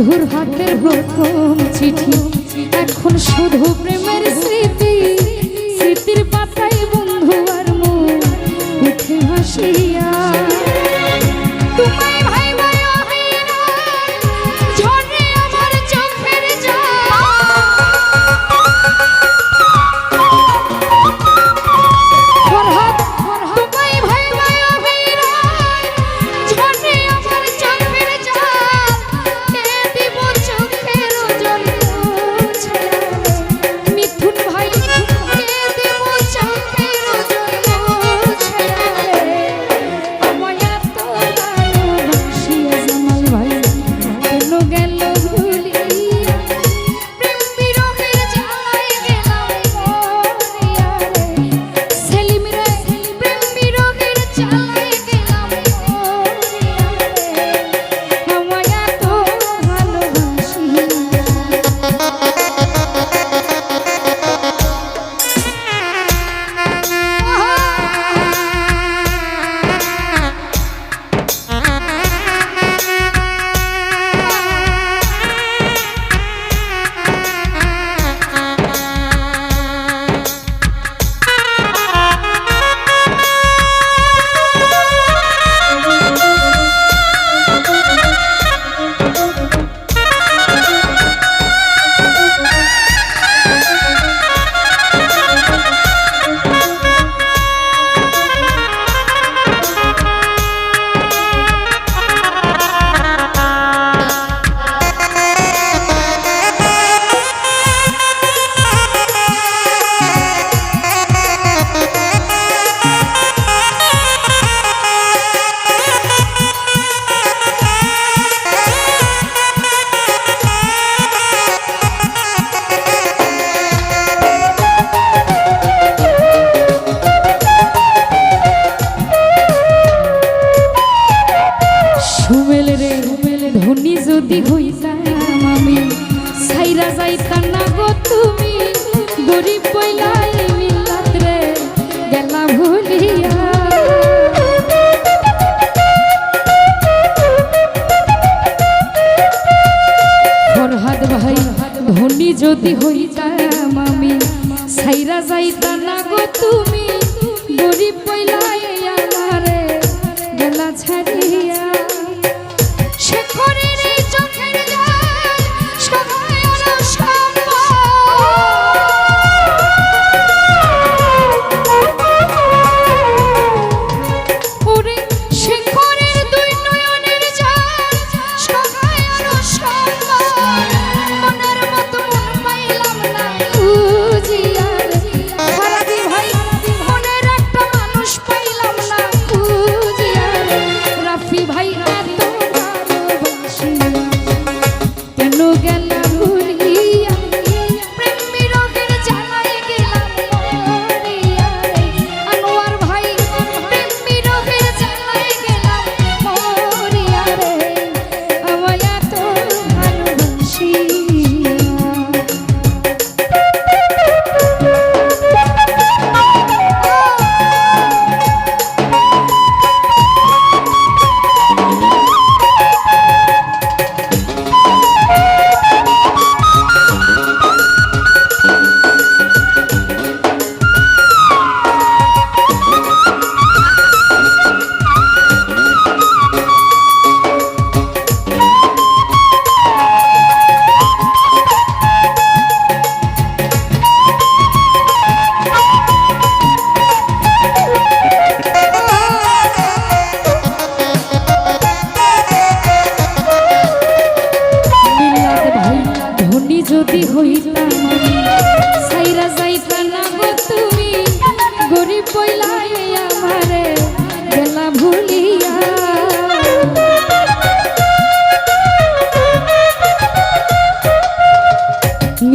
বন্ধুর হাতের প্রথম চিঠি। এখন শুধু প্রেমের স্মৃতি। Let's la chariya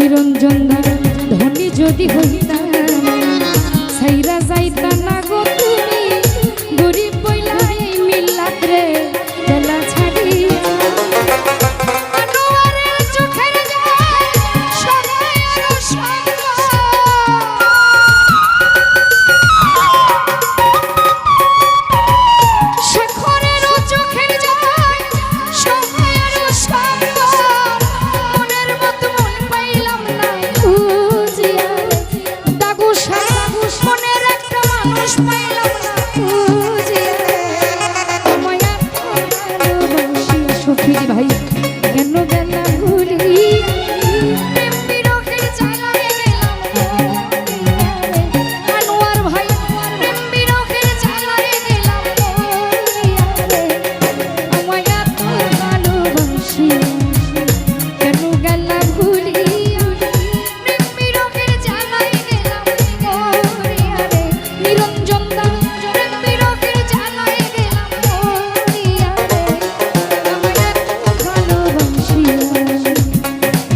নিরঞ্জন ধনী যদি হইতাম সাইরা যাইতা না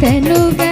తనుగా